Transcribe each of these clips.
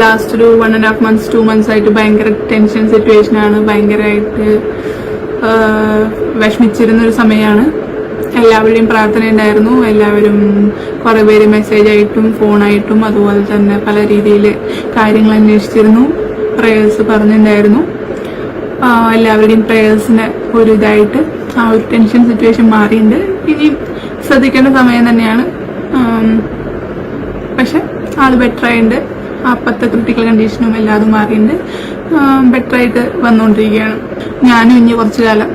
Last ഒരു one and half months two months ആയിട്ട് ഭയങ്കര ടെൻഷൻ സിറ്റുവേഷൻ ആണ്. ഭയങ്കരമായിട്ട് വിഷമിച്ചിരുന്ന ഒരു സമയമാണ് എല്ലാവരുടെയും പ്രാർത്ഥന ഉണ്ടായിരുന്നു. എല്ലാവരും കുറേ പേര് മെസ്സേജ് ആയിട്ടും ഫോണായിട്ടും അതുപോലെ തന്നെ പല രീതിയിൽ കാര്യങ്ങൾ അന്വേഷിച്ചിരുന്നു. പ്രേയേഴ്സ് പറഞ്ഞിട്ടുണ്ടായിരുന്നു. എല്ലാവരുടെയും പ്രേയേഴ്സിന് ഒരു ഇതായിട്ട് ആ ഒരു ടെൻഷൻ സിറ്റുവേഷൻ മാറിയിട്ടുണ്ട്. ഇനി ശ്രദ്ധിക്കേണ്ട സമയം തന്നെയാണ്. പക്ഷെ ആൾ ബെറ്റർ ആയിട്ടുണ്ട്. അപ്പത്തെ ക്രിട്ടിക്കൽ കണ്ടീഷനും എല്ലാതും മാറിയിട്ടുണ്ട് ബെറ്റർ ആയിട്ട് വന്നുകൊണ്ടിരിക്കുകയാണ് ഞാനും ഇനി കുറച്ചു കാലം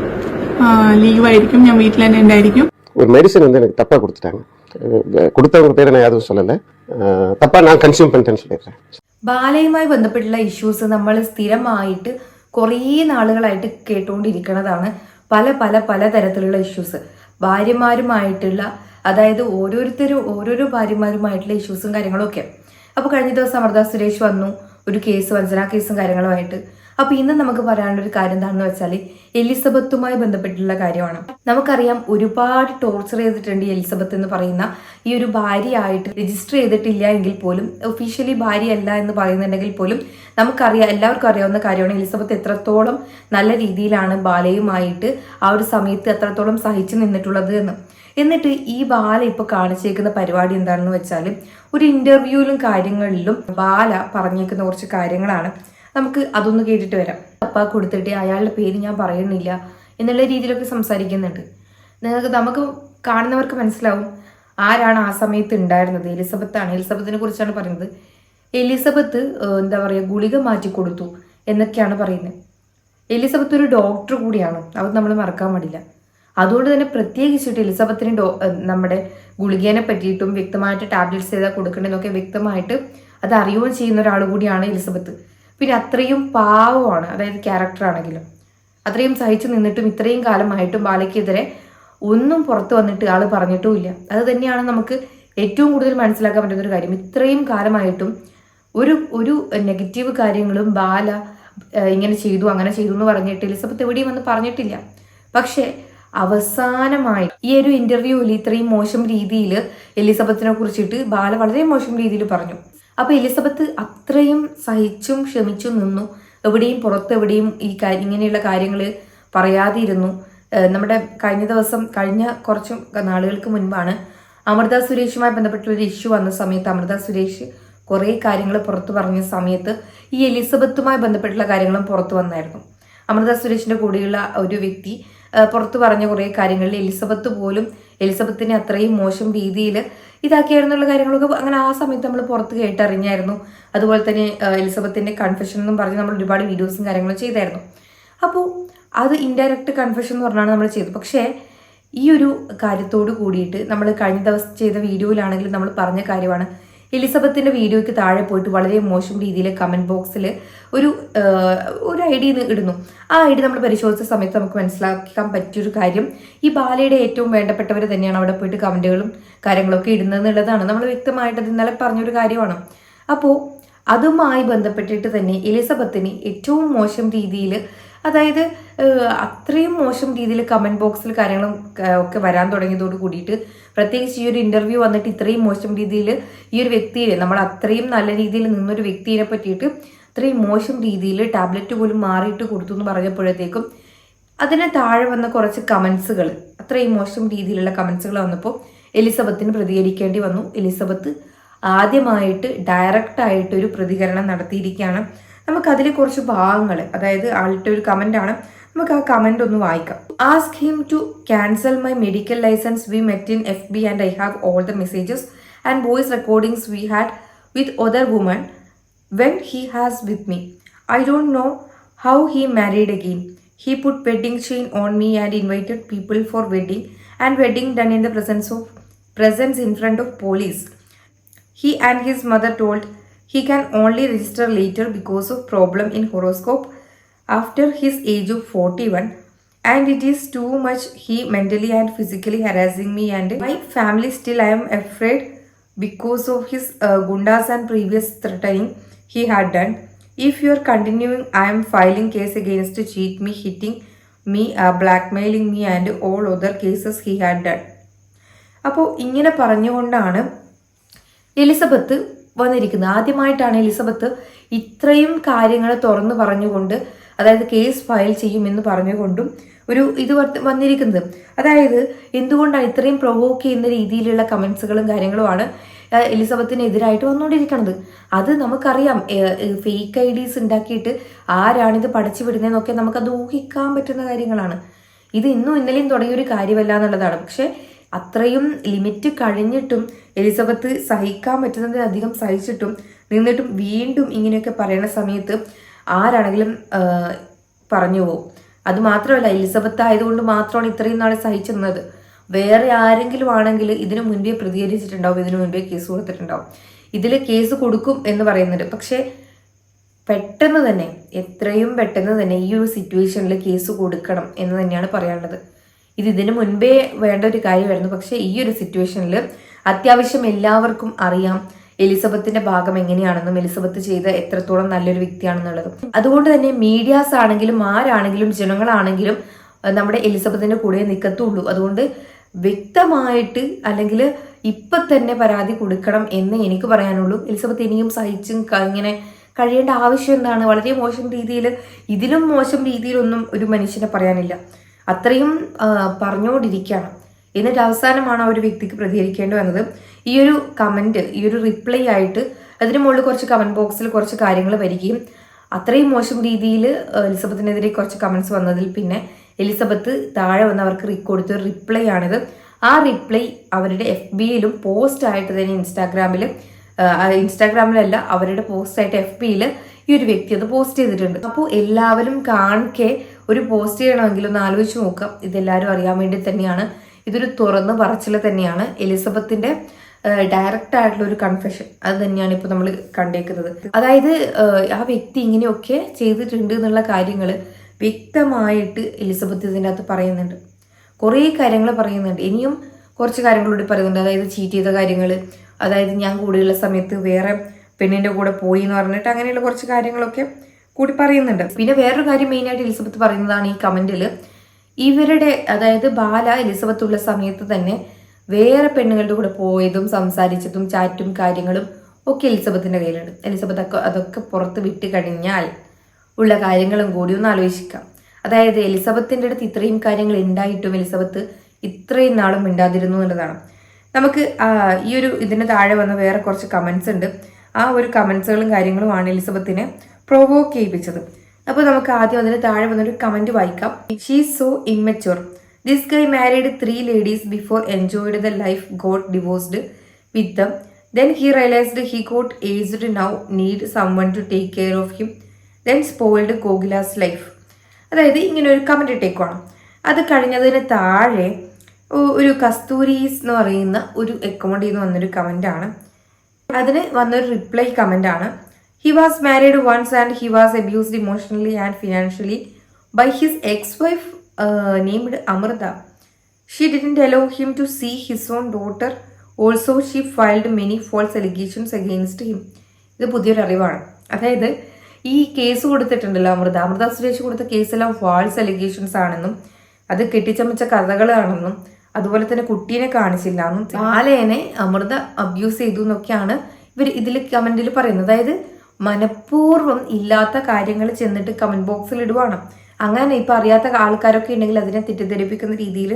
ലീവായിരിക്കും ഞാൻ വീട്ടിൽ തന്നെ ഉണ്ടായിരിക്കും ஒரு மெடிசன் வந்து எனக்கு தப்பாக கொடுத்துட்டாங்க அஹ் கொடுத்தவங்க பேரை நான் எதுவும் சொல்லலை தப்பாக நான் கன்சியூம் பண்ணிட்டேன்னு சொல்லிடுறேன் ബാലയുമായി ബന്ധപ്പെട്ടുള്ള ഇഷ്യൂസ് നമ്മൾ സ്ഥിരമായിട്ട് കുറേ നാളുകളായിട്ട് കേട്ടുകൊണ്ടിരിക്കുന്നതാണ് പല പല പല തരത്തിലുള്ള ഇഷ്യൂസ് ഭാര്യമാരുമായിട്ടുള്ള അതായത് ഓരോരുത്തരും ഓരോരോ ഭാര്യമാരുമായിട്ടുള്ള ഇഷ്യൂസും കാര്യങ്ങളും ഒക്കെ അപ്പോൾ കഴിഞ്ഞ ദിവസം അമൃത സുരേഷ് വന്നു ഒരു കേസ് വഞ്ചന കേസും കാര്യങ്ങളുമായിട്ട്. അപ്പൊ ഇന്ന് നമുക്ക് പറയാനുള്ള ഒരു കാര്യം എന്താണെന്ന് വെച്ചാൽ എലിസബത്തുമായി ബന്ധപ്പെട്ടുള്ള കാര്യമാണ്. നമുക്കറിയാം ഒരുപാട് ടോർച്ചർ ചെയ്തിട്ടുണ്ട് എലിസബത്ത് എന്ന് പറയുന്ന ഈ ഒരു ഭാര്യയായിട്ട് രജിസ്റ്റർ ചെയ്തിട്ടില്ല എങ്കിൽ പോലും ഒഫീഷ്യലി ഭാര്യയല്ല എന്ന് പറയുന്നുണ്ടെങ്കിൽ പോലും നമുക്കറിയാം എല്ലാവർക്കും അറിയാവുന്ന കാര്യമാണ് എലിസബത്ത് എത്രത്തോളം നല്ല രീതിയിലാണ് ബാലയുമായിട്ട് ആ ഒരു സമയത്ത് എത്രത്തോളം സഹിച്ചു നിന്നിട്ടുള്ളത് എന്ന്. എന്നിട്ട് ഈ ബാല ഇപ്പോൾ കാണിച്ചേക്കുന്ന പരിപാടി എന്താണെന്ന് വെച്ചാൽ ഒരു ഇന്റർവ്യൂവിലും കാര്യങ്ങളിലും ബാല പറഞ്ഞേക്കുന്ന കുറച്ച് കാര്യങ്ങളാണ്. നമുക്ക് അതൊന്ന് കേട്ടിട്ട് വരാം. അപ്പ കൊടുത്തിട്ട് അയാളുടെ പേര് ഞാൻ പറയുന്നില്ല എന്നുള്ള രീതിയിലൊക്കെ സംസാരിക്കുന്നുണ്ട്. നിങ്ങൾക്ക് നമുക്ക് കാണുന്നവർക്ക് മനസ്സിലാവും ആരാണ് ആ സമയത്ത് ഉണ്ടായിരുന്നത്. എലിസബത്താണ് എലിസബത്തിനെ കുറിച്ചാണ് പറയുന്നത്. എലിസബത്ത് എന്താ പറയുക ഗുളിക മാറ്റി കൊടുത്തു എന്നൊക്കെയാണ് പറയുന്നത്. എലിസബത്ത് ഒരു ഡോക്ടർ കൂടിയാണ്. അത് നമ്മൾ മറക്കാൻ പാടില്ല. അതുകൊണ്ട് തന്നെ പ്രത്യേകിച്ചിട്ട് എലിസബത്തിന് ഡോ നമ്മുടെ ഗുളികേനെ പറ്റിയിട്ടും വ്യക്തമായിട്ട് ടാബ്ലറ്റ്സ് ചെയ്താൽ കൊടുക്കണമെന്നൊക്കെ വ്യക്തമായിട്ട് അത് അറിയുകയും ചെയ്യുന്ന ഒരാൾ കൂടിയാണ് എലിസബത്ത്. പിന്നെ അത്രയും പാവമാണ് അതായത് ക്യാരക്ടർ ആണെങ്കിലും. അത്രയും സഹിച്ചു നിന്നിട്ടും ഇത്രയും കാലമായിട്ടും ബാലയ്ക്കെതിരെ ഒന്നും പുറത്തു വന്നിട്ട് ആൾ പറഞ്ഞിട്ടുമില്ല. അത് തന്നെയാണ് നമുക്ക് ഏറ്റവും കൂടുതൽ മനസ്സിലാക്കാൻ പറ്റുന്ന ഒരു കാര്യം. ഇത്രയും കാലമായിട്ടും ഒരു ഒരു നെഗറ്റീവ് കാര്യങ്ങളും ബാല ഇങ്ങനെ ചെയ്തു അങ്ങനെ ചെയ്തു എന്ന് പറഞ്ഞിട്ട് എലിസബത്ത് എവിടെയും വന്ന് പറഞ്ഞിട്ടില്ല. പക്ഷേ അവസാനമായി ഈ ഒരു ഇന്റർവ്യൂവിൽ ഇത്രയും മോശം രീതിയിൽ എലിസബത്തിനെ കുറിച്ചിട്ട് ബാല വളരെ മോശം രീതിയിൽ പറഞ്ഞു. അപ്പൊ എലിസബത്ത് അത്രയും സഹിച്ചും ക്ഷമിച്ചും നിന്നു. എവിടെയും പുറത്ത് എവിടെയും ഈ ഇങ്ങനെയുള്ള കാര്യങ്ങൾ പറയാതിരുന്നു. നമ്മുടെ കഴിഞ്ഞ ദിവസം കഴിഞ്ഞ കുറച്ച് നാളുകൾക്ക് മുൻപാണ് അമൃത സുരേഷുമായി ബന്ധപ്പെട്ട ഒരു ഇഷ്യൂ വന്ന സമയത്ത് അമൃത സുരേഷ് കുറേ കാര്യങ്ങൾ പുറത്തു പറഞ്ഞ സമയത്ത് ഈ എലിസബത്തുമായി ബന്ധപ്പെട്ടുള്ള കാര്യങ്ങളും പുറത്തു വന്നായിരുന്നു. അമൃത സുരേഷിന്റെ കൂടെയുള്ള ഒരു വ്യക്തി പുറത്തു പറഞ്ഞ കുറേ കാര്യങ്ങളിൽ എലിസബത്ത് പോലും എലിസബത്തിനെ അത്രയും മോശം രീതിയിൽ ഇതാക്കിയായിരുന്നുള്ള കാര്യങ്ങളൊക്കെ അങ്ങനെ ആ സമയത്ത് നമ്മൾ പുറത്ത് കേട്ടറിഞ്ഞായിരുന്നു അതുപോലെ തന്നെ എലിസബത്തിന്റെ കൺഫെഷൻ എന്നും പറഞ്ഞ് നമ്മൾ ഒരുപാട് വീഡിയോസും കാര്യങ്ങളും ചെയ്തായിരുന്നു. അപ്പോൾ അത് ഇൻഡയറക്റ്റ് കൺഫെഷൻ എന്ന് പറഞ്ഞാണ് നമ്മൾ ചെയ്തത്. പക്ഷേ ഈ ഒരു കാര്യത്തോട് കൂടിയിട്ട് നമ്മൾ കഴിഞ്ഞ ദിവസം ചെയ്ത വീഡിയോയിലാണെങ്കിലും നമ്മൾ പറഞ്ഞ കാര്യമാണ്. എലിസബത്തിന്റെ വീഡിയോയ്ക്ക് താഴെ പോയിട്ട് വളരെ മോശം രീതിയിൽ കമന്റ് ബോക്സിൽ ഒരു ഒരു ഐ ഡി ഇടുന്നു. ആ ഐ ഡി നമ്മൾ പരിശോധിച്ച സമയത്ത് നമുക്ക് മനസ്സിലാക്കാൻ പറ്റിയൊരു കാര്യം ഈ ബാലയുടെ ഏറ്റവും വേണ്ടപ്പെട്ടവർ തന്നെയാണ് അവിടെ പോയിട്ട് കമന്റുകളും കാര്യങ്ങളൊക്കെ ഇടുന്നത് എന്നുള്ളതാണ് നമ്മൾ വ്യക്തമായിട്ട് ഇന്നലെ പറഞ്ഞൊരു കാര്യമാണ്. അപ്പോൾ അതുമായി ബന്ധപ്പെട്ടിട്ട് തന്നെ എലിസബത്തിന് ഏറ്റവും മോശം രീതിയിൽ അതായത് അത്രയും മോശം രീതിയിൽ കമന്റ് ബോക്സിൽ കാര്യങ്ങളും ഒക്കെ വരാൻ തുടങ്ങിയതോട് കൂടിയിട്ട് പ്രത്യേകിച്ച് ഈ ഒരു ഇന്റർവ്യൂ വന്നിട്ട് ഇത്രയും മോശം രീതിയിൽ ഈ ഒരു വ്യക്തിയെ നമ്മൾ അത്രയും നല്ല രീതിയിൽ നിന്നൊരു വ്യക്തിയെ പറ്റിയിട്ട് അത്രയും മോശം രീതിയിൽ ടാബ്ലറ്റ് പോലും മാറിയിട്ട് കൊടുത്തു എന്ന് പറഞ്ഞപ്പോഴത്തേക്കും അതിന് താഴെ വന്ന കുറച്ച് കമൻസുകൾ അത്രയും മോശം രീതിയിലുള്ള കമൻസുകൾ വന്നപ്പോൾ എലിസബത്തിന് പ്രതികരിക്കേണ്ടി വന്നു. എലിസബത്ത് ആദ്യമായിട്ട് ഡയറക്റ്റ് ആയിട്ട് ഒരു പ്രതികരണം നടത്തിയിരിക്കുകയാണ് നമുക്ക് അതിലെ കുറച്ച് ഭാഗങ്ങൾ അതായത് ആളുടെ ഒരു കമന്റ് ആണ് നമുക്ക് ആ കമന്റ് ഒന്ന് വായിക്കാം ask him to cancel my medical licence we met in F B and I have all the messages and voice recordings we had with other woman when he has with me. I don't know how he married again. He put wedding chain on me and invited people for wedding and wedding done in the presence of presence in front of police. He and his mother told he can only register later because of problem in horoscope after his age of 41 and it is too much he mentally and physically harassing me and my family still I am afraid because of his uh, gundas and previous threatening he had done. If you are continuing, I am filing case against cheat me, hitting me, uh, blackmailing me and all other cases he had done. അപ്പോൾ ഇങ്ങനെ പറഞ്ഞുകൊണ്ടാണ് Elizabeth വന്നിരിക്കുന്നത് ആദ്യമായിട്ടാണ് Elizabeth ഇത്രയും കാര്യങ്ങൾ തുറന്നു പറഞ്ഞുകൊണ്ട് അതായത് കേസ് ഫയൽ ചെയ്യുമെന്ന് പറഞ്ഞുകൊണ്ടും ഒരു ഇത് വന്നിരിക്കുന്നത്. അതായത് എന്തുകൊണ്ടാണ് ഇത്രയും പ്രൊവോക്ക് ചെയ്യുന്ന രീതിയിലുള്ള കമൻസുകളും കാര്യങ്ങളുമാണ് എലിസബത്തിനെതിരായിട്ട് വന്നുകൊണ്ടിരിക്കുന്നത്? അത് നമുക്കറിയാം. ഫേക്ക് ഐ ഡീസ് ഉണ്ടാക്കിയിട്ട് ആരാണിത് പഠിച്ചു വിടുന്നതെന്നൊക്കെ നമുക്കത് ഊഹിക്കാൻ പറ്റുന്ന കാര്യങ്ങളാണ്. ഇത് ഇന്നും ഇന്നലെയും തുടങ്ങിയ ഒരു കാര്യമല്ല എന്നുള്ളതാണ്. പക്ഷെ അത്രയും ലിമിറ്റ് കഴിഞ്ഞിട്ടും എലിസബത്ത് സഹിക്കാൻ പറ്റുന്നതിലധികം സഹിച്ചിട്ടും നിന്നിട്ടും വീണ്ടും ഇങ്ങനെയൊക്കെ പറയുന്ന സമയത്ത് ആരാണെങ്കിലും പറഞ്ഞു പോകും അത് മാത്രമല്ല എലിസബത്ത് ആയതുകൊണ്ട് മാത്രമാണ് ഇത്രയും നാൾ സഹിച്ചിരുന്നത് വേറെ ആരെങ്കിലും ആണെങ്കിൽ ഇതിനു മുൻപേ പ്രതികരിച്ചിട്ടുണ്ടാവും ഇതിനു മുൻപേ കേസ് കൊടുത്തിട്ടുണ്ടാവും. ഇതിൽ കേസ് കൊടുക്കും എന്ന് പറയുന്നുണ്ട്. പക്ഷേ പെട്ടെന്ന് തന്നെ എത്രയും പെട്ടെന്ന് തന്നെ ഈ ഒരു സിറ്റുവേഷനിൽ കേസ് കൊടുക്കണം എന്ന് തന്നെയാണ് പറയാനുള്ളത്. ഇത് ഇതിനു മുൻപേ വേണ്ട ഒരു കാര്യമായിരുന്നു. പക്ഷേ ഈ ഒരു സിറ്റുവേഷനിൽ അത്യാവശ്യം എല്ലാവർക്കും അറിയാം എലിസബത്തിന്റെ ഭാഗം എങ്ങനെയാണെന്നും എലിസബത്ത് ചെയ്ത് എത്രത്തോളം നല്ലൊരു വ്യക്തിയാണെന്നുള്ളതും. അതുകൊണ്ട് തന്നെ മീഡിയാസ് ആണെങ്കിലും ആരാണെങ്കിലും ജനങ്ങളാണെങ്കിലും നമ്മുടെ എലിസബത്തിന്റെ കൂടെ നിൽക്കത്തുള്ളൂ അതുകൊണ്ട് വ്യക്തമായിട്ട് അല്ലെങ്കിൽ ഇപ്പൊ തന്നെ പരാതി കൊടുക്കണം എന്ന് എനിക്ക് പറയാനുള്ളൂ. എലിസബത്ത് ഇനിയും സഹിച്ചും ഇങ്ങനെ കഴിയേണ്ട ആവശ്യം എന്താണ്? വളരെ മോശം രീതിയിൽ ഇതിലും മോശം രീതിയിലൊന്നും ഒരു മനുഷ്യനെ പറയാനില്ല. അത്രയും പറഞ്ഞുകൊണ്ടിരിക്കുകയാണ് എന്നിട്ട് അവസാനമാണ് ആ ഒരു വ്യക്തിക്ക് പ്രതികരിക്കേണ്ടി വന്നത് ഈ ഒരു കമന്റ് ഈ ഒരു റിപ്ലൈ ആയിട്ട് അതിന് മുകളിൽ കുറച്ച് കമന്റ് ബോക്സിൽ കുറച്ച് കാര്യങ്ങൾ വരികയും അത്രയും മോശം രീതിയിൽ എലിസബത്തിനെതിരെ കുറച്ച് കമന്റ്സ് വന്നതിൽ പിന്നെ എലിസബത്ത് താഴെ വന്നവർക്ക് റി- കൊടുത്ത ഒരു റിപ്ലൈ ആണിത്. ആ റിപ്ലൈ അവരുടെ എഫ് ബിയിലും പോസ്റ്റ് ആയിട്ട് തന്നെ ഇൻസ്റ്റാഗ്രാമിൽ ഇൻസ്റ്റാഗ്രാമിലല്ല അവരുടെ പോസ്റ്റ് ആയിട്ട് എഫ് ബിയിൽ ഈ ഒരു വ്യക്തി അത് പോസ്റ്റ് ചെയ്തിട്ടുണ്ട്. അപ്പോൾ എല്ലാവരും കാണിക്കെ ഒരു പോസ്റ്റ് ചെയ്യണമെങ്കിൽ ഒന്ന് ആലോചിച്ച് നോക്കാം. ഇതെല്ലാവരും അറിയാൻ വേണ്ടി തന്നെയാണ് ഇതൊരു തുറന്ന് പറച്ചിൽ തന്നെയാണ്. എലിസബത്തിന്റെ ഡയറക്റ്റ് ആയിട്ടുള്ള ഒരു കൺഫെഷൻ അത് തന്നെയാണ് ഇപ്പോൾ നമ്മൾ കണ്ടേക്കുന്നത്. അതായത് ആ വ്യക്തി ഇങ്ങനെയൊക്കെ ചെയ്തിട്ടുണ്ട് എന്നുള്ള കാര്യങ്ങൾ വ്യക്തമായിട്ട് എലിസബത്ത് ഇതിന്റെ അകത്ത് പറയുന്നുണ്ട്. കുറേ കാര്യങ്ങൾ പറയുന്നുണ്ട്. ഇനിയും കുറച്ച് കാര്യങ്ങളോട് പറയുന്നുണ്ട്. അതായത് ചീറ്റ് ചെയ്ത കാര്യങ്ങൾ അതായത് ഞാൻ കൂടെയുള്ള സമയത്ത് വേറെ പെണ്ണിന്റെ കൂടെ പോയി എന്ന് പറഞ്ഞിട്ട് അങ്ങനെയുള്ള കുറച്ച് കാര്യങ്ങളൊക്കെ കൂടി പറയുന്നുണ്ട്. പിന്നെ വേറൊരു കാര്യം മെയിനായിട്ട് എലിസബത്ത് പറയുന്നതാണ് ഈ കമന്റിൽ ഇവരുടെ അതായത് ബാല എലിസബത്ത് ഉള്ള സമയത്ത് തന്നെ വേറെ പെണ്ണുങ്ങളുടെ കൂടെ പോയതും സംസാരിച്ചതും ചാറ്റും കാര്യങ്ങളും ഒക്കെ എലിസബത്തിന്റെ കയ്യിലുണ്ട്. എലിസബത്ത് ഒക്കെ അതൊക്കെ പുറത്ത് വിട്ട് കഴിഞ്ഞാൽ ഉള്ള കാര്യങ്ങളും കൂടി ഒന്ന് ആലോചിക്കാം. അതായത് എലിസബത്തിന്റെ അടുത്ത് ഇത്രയും കാര്യങ്ങൾ ഉണ്ടായിട്ടും എലിസബത്ത് ഇത്രയും നാളും മിണ്ടാതിരുന്നു എന്നുള്ളതാണ്. നമുക്ക് ഈ ഒരു ഇതിന് താഴെ വന്ന വേറെ കുറച്ച് കമൻസ് ഉണ്ട്. ആ ഒരു കമൻസുകളും കാര്യങ്ങളുമാണ് എലിസബത്തിനെ പ്രൊവോക്ക് ചെയ്യിപ്പിച്ചത്. അപ്പോൾ നമുക്ക് ആദ്യം അതിന് താഴെ വന്നൊരു കമന്റ് വായിക്കാം. She's so immature this guy married three ladies before enjoyed the life got divorced with then he realised he got aged now need someone to take care of him then spoiled Kokila's life അതായത് ഇങ്ങനെ ഒരു comment ഇട്ടേക്കുവാണ് അത് കഴിഞ്ഞതിന് താഴെ ഒരു കസ്തൂരീസ് എന്ന് പറയുന്ന ഒരു അക്കൗണ്ടിൽ നിന്ന് വന്നൊരു ആണ്. അതിന് വന്നൊരു reply comment he was married once and he was abused emotionally and financially by his ex wife named Amrita she didn't allow him to see his own daughter also she filed many false allegations against him ഇത് പുതിയൊരു അറിവാണ്. അതായത് ഈ case കൊടുത്തിട്ടുണ്ടല്ലോ അമൃത. അമൃത സുരേഷ് കൊടുത്ത കേസെല്ലാം false allegations ആണെന്നും അത് കെട്ടിച്ചമച്ച കഥകളാണെന്നും അതുപോലെ തന്നെ കുട്ടീനെ കാണിച്ചില്ല എന്നും ബാലേനെ അമൃത അബ്യൂസ് ചെയ്തു എന്നൊക്കെയാണ് ഇവർ ഇതിൽ കമന്റിൽ പറയുന്നത്. അതായത് മനഃപൂർവം ഇല്ലാത്ത കാര്യങ്ങൾ ചെന്നിട്ട് കമന്റ് ബോക്സിൽ ഇടുവാണ്. അങ്ങനെ ഇപ്പം അറിയാത്ത ആൾക്കാരൊക്കെ ഉണ്ടെങ്കിൽ അതിനെ തെറ്റിദ്ധരിപ്പിക്കുന്ന രീതിയിൽ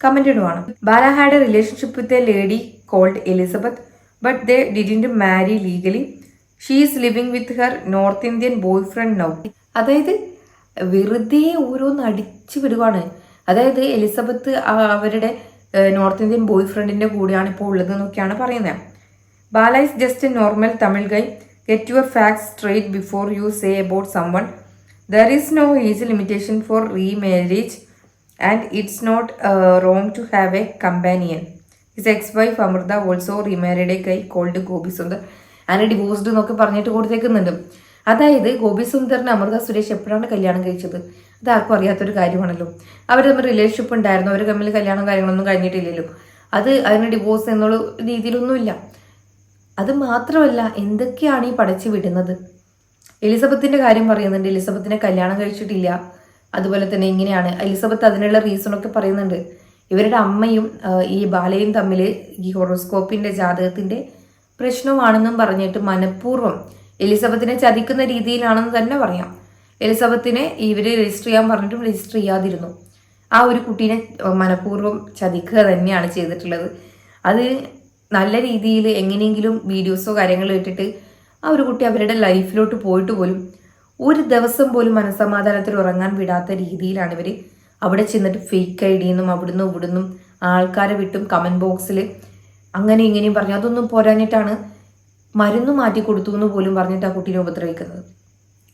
comment ഇടുവാണ്. Bala had relationship with a lady called Elizabeth but they didn't marry legally she is living with her north Indian boyfriend now അതായത് വെറുതെ ഓരോന്ന് അടിച്ചു വിടുവാണ്. അതായത് എലിസബത്ത് അവരുടെ നോർത്ത് ഇന്ത്യൻ ബോയ് ഫ്രണ്ടിന്റെ കൂടെയാണ് ഇപ്പോൾ ഉള്ളത് എന്നൊക്കെയാണ് പറയുന്നത്. Bala is just a normal Tamil guy get your facts straight before you say about someone there is no age limitation for remarriage and it's not wrong to have a companion his ex wife Amrutha also remarried a guy called Gopi Sundar and divorced എന്നൊക്കെ പറഞ്ഞിട്ട് കൊടുത്തേക്കുന്നുണ്ട്. അതായത് ഗോപി സുന്ദറിന് അമൃത സുരേഷ് എപ്പോഴാണ് കല്യാണം കഴിച്ചത്? അത് ആർക്കും അറിയാത്തൊരു കാര്യമാണല്ലോ. അവർ തമ്മിൽ റിലേഷൻഷിപ്പ് ഉണ്ടായിരുന്നു. അവർ തമ്മിൽ കല്യാണം കാര്യങ്ങളൊന്നും കഴിഞ്ഞിട്ടില്ലല്ലോ. അത് അതിന് ഡിവോഴ്സ് എന്നുള്ള രീതിയിലൊന്നുമില്ല. അത് മാത്രമല്ല എന്തൊക്കെയാണ് ഈ പടച്ചു വിടുന്നത്? എലിസബത്തിന്റെ കാര്യം പറയുന്നുണ്ട്. എലിസബത്തിനെ കല്യാണം കഴിച്ചിട്ടില്ല. അതുപോലെ തന്നെ ഇങ്ങനെയാണ്. എലിസബത്ത് അതിനുള്ള റീസൺ ഒക്കെ പറയുന്നുണ്ട്. ഇവരുടെ അമ്മയും ഈ ബാലയും തമ്മിൽ ഈ ഹോറോസ്കോപ്പിന്റെ ജാതകത്തിന്റെ പ്രശ്നമാണെന്നും പറഞ്ഞിട്ട് മനഃപൂർവം എലിസബത്തിനെ ചതിക്കുന്ന രീതിയിലാണെന്ന് തന്നെ പറയാം. എലിസബത്തിനെ ഇവർ രജിസ്റ്റർ ചെയ്യാൻ പറഞ്ഞിട്ടും രജിസ്റ്റർ ചെയ്യാതിരുന്നു. ആ ഒരു കുട്ടീനെ മനഃപൂർവം ചതിക്കുക തന്നെയാണ് ചെയ്തിട്ടുള്ളത്. അത് നല്ല രീതിയിൽ എങ്ങനെയെങ്കിലും വീഡിയോസോ കാര്യങ്ങളോ ഇട്ടിട്ട് ആ ഒരു കുട്ടി അവരുടെ ലൈഫിലോട്ട് പോയിട്ട് പോലും ഒരു ദിവസം പോലും മനസ്സമാധാനത്തിൽ ഉറങ്ങാൻ വിടാത്ത രീതിയിലാണ് ഇവർ അവിടെ ചെന്നിട്ട് ഫേക്ക് ഐ ഡിന്നും അവിടുന്ന് ഇവിടുന്നും ആൾക്കാരെ വിട്ടും കമന്റ് ബോക്സിൽ അങ്ങനെ ഇങ്ങനെയും പറഞ്ഞു. അതൊന്നും പോരാഞ്ഞിട്ടാണ് മരുന്ന് മാറ്റി കൊടുത്തു എന്ന് പോലും പറഞ്ഞിട്ട് ആ കുട്ടീനെ ഉപദ്രവിക്കുന്നത്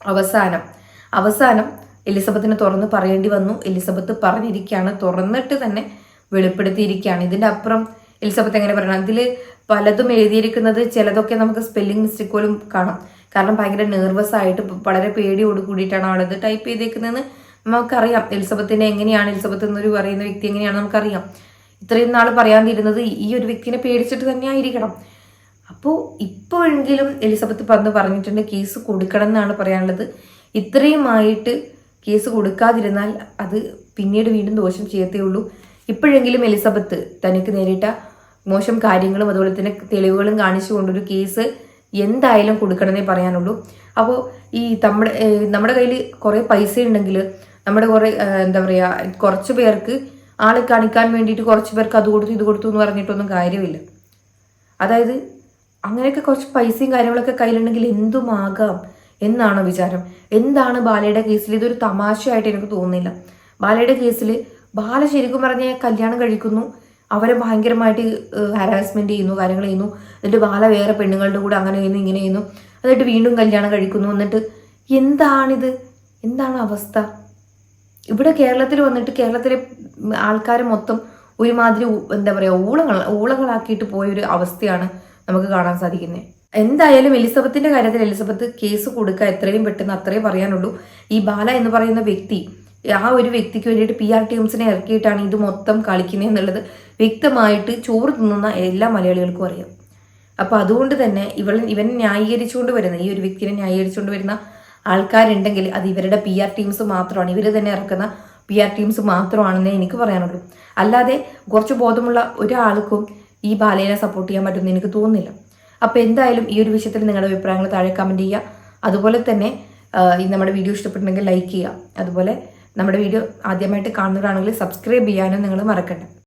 അവസാനം അവസാനം എലിസബത്തിനെ തുറന്ന് പറയേണ്ടി വന്നു. എലിസബത്ത് പറഞ്ഞിരിക്കുകയാണ് തുറന്നിട്ട് തന്നെ വെളിപ്പെടുത്തിയിരിക്കുകയാണ്. ഇതിന്റെ അപ്പുറം എലിസബത്ത് എങ്ങനെ പറയണം? ഇതിൽ പലതും എഴുതിയിരിക്കുന്നത് ചിലതൊക്കെ നമുക്ക് സ്പെല്ലിംഗ് മിസ്റ്റേക്ക് പോലും കാണാം. കാരണം ഭയങ്കര നെർവസ് ആയിട്ട് വളരെ പേടിയോട് കൂടിയിട്ടാണ് ആളത് ടൈപ്പ് ചെയ്തേക്കുന്നതെന്ന് നമുക്കറിയാം. എലിസബത്തിനെ എങ്ങനെയാണ് എലിസബത്ത് എന്നൊരു പറയുന്ന വ്യക്തി എങ്ങനെയാണ് നമുക്കറിയാം. ഇത്രയും നാൾ പറയാതിരുന്നത് ഈ ഒരു വ്യക്തിനെ പേടിച്ചിട്ട് തന്നെ ആയിരിക്കണം അപ്പോൾ ഇപ്പോഴെങ്കിലും എലിസബത്ത് പന്ത് പറഞ്ഞിട്ടുണ്ട് കേസ് കൊടുക്കണം എന്നാണ് പറയാനുള്ളത്. ഇത്രയുമായിട്ട് കേസ് കൊടുക്കാതിരുന്നാൽ അത് പിന്നീട് വീണ്ടും ദോഷം ചെയ്യത്തേ ഉള്ളൂ. ഇപ്പോഴെങ്കിലും എലിസബത്ത് തനിക്ക് നേരിട്ട മോശം കാര്യങ്ങളും അതുപോലെ തന്നെ തെളിവുകളും കാണിച്ചുകൊണ്ട് ഒരു കേസ് എന്തായാലും കൊടുക്കണമെന്നേ പറയാനുള്ളൂ. അപ്പോൾ ഈ നമ്മുടെ നമ്മുടെ കയ്യിൽ കുറേ പൈസ ഉണ്ടെങ്കിൽ നമ്മുടെ കുറേ എന്താ പറയുക കുറച്ച് പേർക്ക് ആളെ കാണിക്കാൻ വേണ്ടിയിട്ട് കുറച്ച് പേർക്ക് അത് കൊടുത്തു ഇത് കൊടുത്തു എന്ന് പറഞ്ഞിട്ടൊന്നും കാര്യമില്ല. അതായത് അങ്ങനെയൊക്കെ കുറച്ച് പൈസയും കാര്യങ്ങളൊക്കെ കയ്യിലുണ്ടെങ്കിൽ എന്തുമാകാം എന്നാണോ വിചാരം. എന്താണ് ബാലയുടെ കേസിൽ? ഇതൊരു തമാശയായിട്ട് എനിക്ക് തോന്നുന്നില്ല. ബാലയുടെ കേസിൽ ബാല ശരിക്കും പറഞ്ഞ കല്യാണം കഴിക്കുന്നു. അവരെ ഭയങ്കരമായിട്ട് ഹാരാസ്മെന്റ് ചെയ്യുന്നു കാര്യങ്ങൾ ചെയ്യുന്നു. എന്നിട്ട് ബാല വേറെ പെണ്ണുങ്ങളുടെ കൂടെ അങ്ങനെ ചെയ്യുന്നു ഇങ്ങനെ ചെയ്യുന്നു. എന്നിട്ട് വീണ്ടും കല്യാണം കഴിക്കുന്നു. എന്നിട്ട് എന്താണിത്? എന്താണ് അവസ്ഥ? ഇവിടെ കേരളത്തിൽ വന്നിട്ട് കേരളത്തിലെ ആൾക്കാർ മൊത്തം ഒരുമാതിരി എന്താ പറയുക ഊളങ്ങൾ ഊളങ്ങളാക്കിയിട്ട് പോയൊരു അവസ്ഥയാണ് നമുക്ക് കാണാൻ സാധിക്കുന്നത് എന്തായാലും എലിസബത്തിന്റെ കാര്യത്തിൽ എലിസബത്ത് കേസ് കൊടുക്കുക എത്രയും പെട്ടെന്ന് അത്രയും പറയാനുള്ളൂ. ഈ ബാല എന്ന് പറയുന്ന വ്യക്തി ആ ഒരു വ്യക്തിക്ക് വേണ്ടിയിട്ട് പി ആർ ടീംസിനെ ഇറക്കിയിട്ടാണ് ഇത് മൊത്തം കളിക്കുന്നത് എന്നുള്ളത്. വ്യക്തമായിട്ട് ചോറ് തിന്നുന്ന എല്ലാ മലയാളികൾക്കും അറിയാം. അപ്പോൾ അതുകൊണ്ട് തന്നെ ഇവൾ ഇവൻ ന്യായീകരിച്ചുകൊണ്ട് വരുന്ന ഈ ഒരു വ്യക്തിനെ ന്യായീകരിച്ചുകൊണ്ട് വരുന്ന ആൾക്കാരുണ്ടെങ്കിൽ അത് ഇവരുടെ പി ആർ ടീംസ് മാത്രമാണ്. ഇവർ തന്നെ ഇറക്കുന്ന പി ആർ ടീംസ് മാത്രമാണെന്നേ എനിക്ക് പറയാനുള്ളൂ. അല്ലാതെ കുറച്ച് ബോധമുള്ള ഒരാൾക്കും ഈ ബാലയെ സപ്പോർട്ട് ചെയ്യാൻ പറ്റുമെന്ന് എനിക്ക് തോന്നുന്നില്ല. അപ്പോൾ എന്തായാലും ഈ ഒരു വിഷയത്തിൽ നിങ്ങളുടെ അഭിപ്രായങ്ങൾ താഴെ കമന്റ് ചെയ്യുക. അതുപോലെ തന്നെ ഈ നമ്മുടെ വീഡിയോ ഇഷ്ടപ്പെട്ടുണ്ടെങ്കിൽ ലൈക്ക് ചെയ്യുക. അതുപോലെ നമ്മുടെ വീഡിയോ ആദ്യമായിട്ട് കാണുന്നവരാണെങ്കിൽ സബ്സ്ക്രൈബ് ചെയ്യാനും നിങ്ങൾ മറക്കണ്ട.